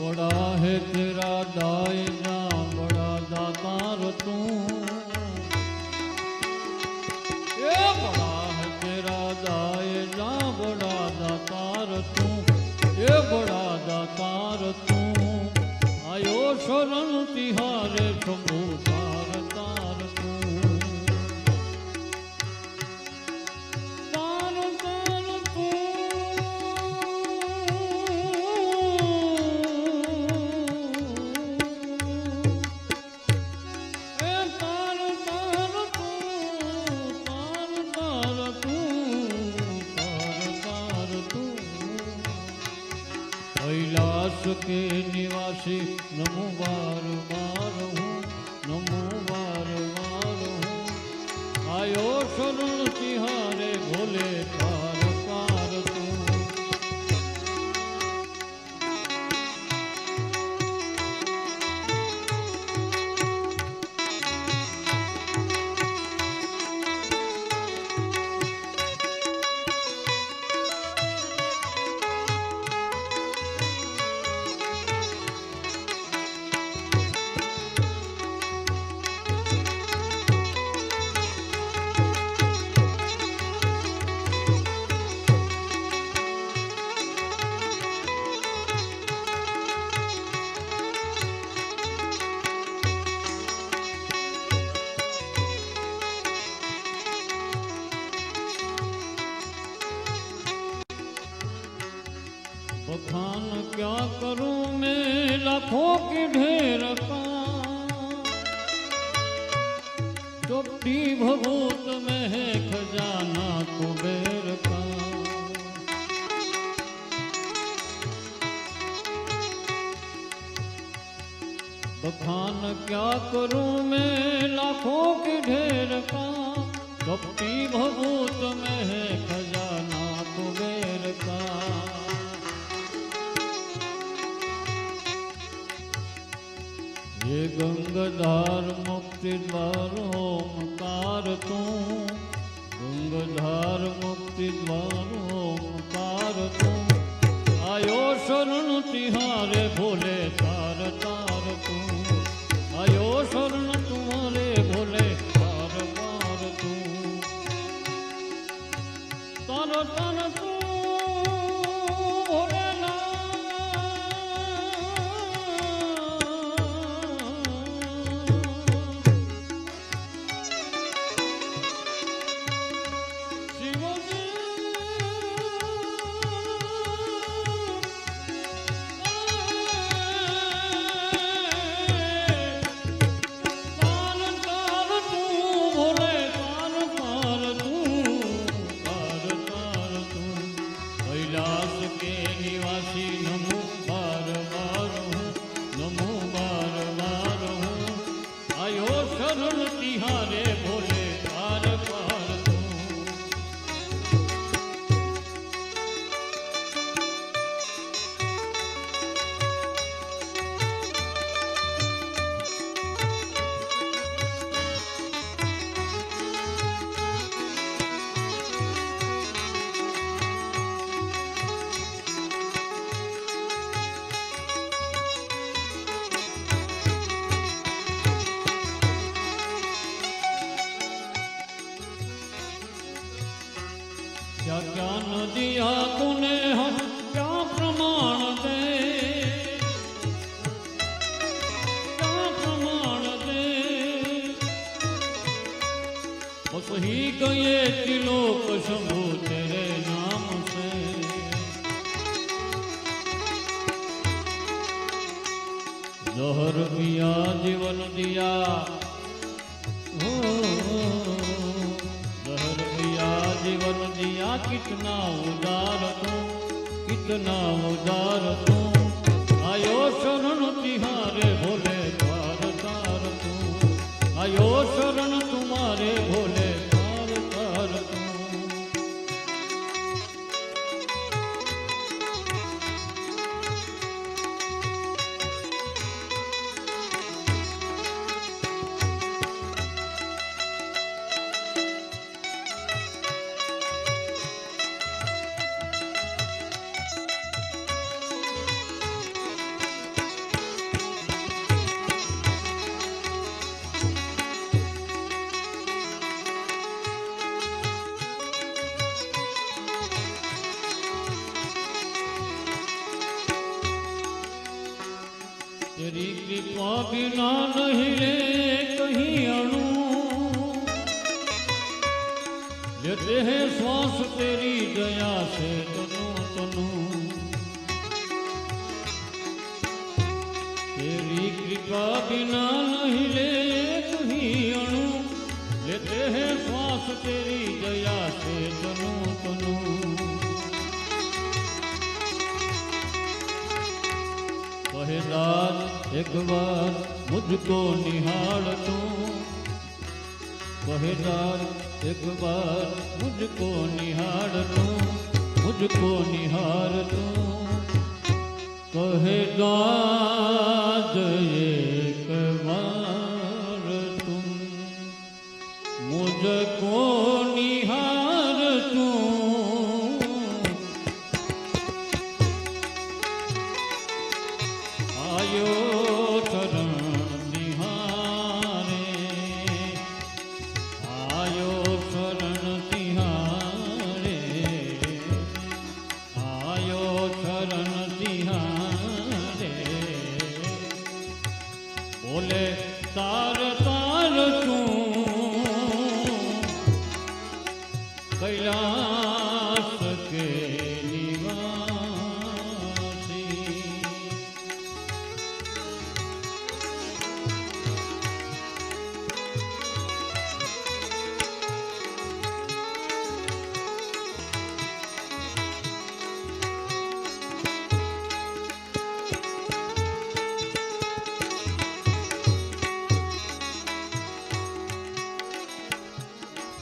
ਬੜਾ ਹੈ ਤੇਰਾ ਦਾਇਨਾ ਬੜਾ ਦਾਤਾ ਰਤੂ ਏ ਬੜਾ ਹੈ ਤੇਰਾ ਦਾਇਨਾ ਬੜਾ ਦਾਤਾ ਰਤੂ ਏ ਬੜਾ ਦਾਤਾ ਰਤੂ ਆਇਓ ਸ਼ਰਨ ਤਿਹਾਰੇ ਸੰਭੂ કૈલાસ કે નિવાસી નમો બાર. चुप्पी भभूत में है खजाना कुबेर का। बखान क्या करूँ मैं लाखों के ढेर का? चुप्पी भभूत में है खजाना कुबेर का। હે ગંગધાર મુક્તિદ્વાર ઓમકાર તું. ગંગધાર મુક્તિદ્વાર ઓમકાર તું. આયો શરણ તિહારે ભોલે તું કૈલાસ કે નિવાસી क्या क्या न दिया तूने हम क्या प्रमाण दे क्या प्रमाण दे बस ही गए त्रिलोक शंभु तेरे नाम से जहर पिया जीवन दिया कितना उदार तू कितना उदार तू आयो शरण तिहारे भोले तार तार तू आयो शरण कृपा बिना नहीं ले कहीं अणु लेते हैं श्वास तेरी दया से तनु तनु तेरी कृपा बिना नहीं ले कहीं अणु लेते हैं श्वास तेरी दया से तनु तनु પહેલાજ એક વાર મુજકો નિહાળ તું પહેલાજ એક વાર મુજકો નિહાળ તું મુજકો નિહાળ તું કહેદાર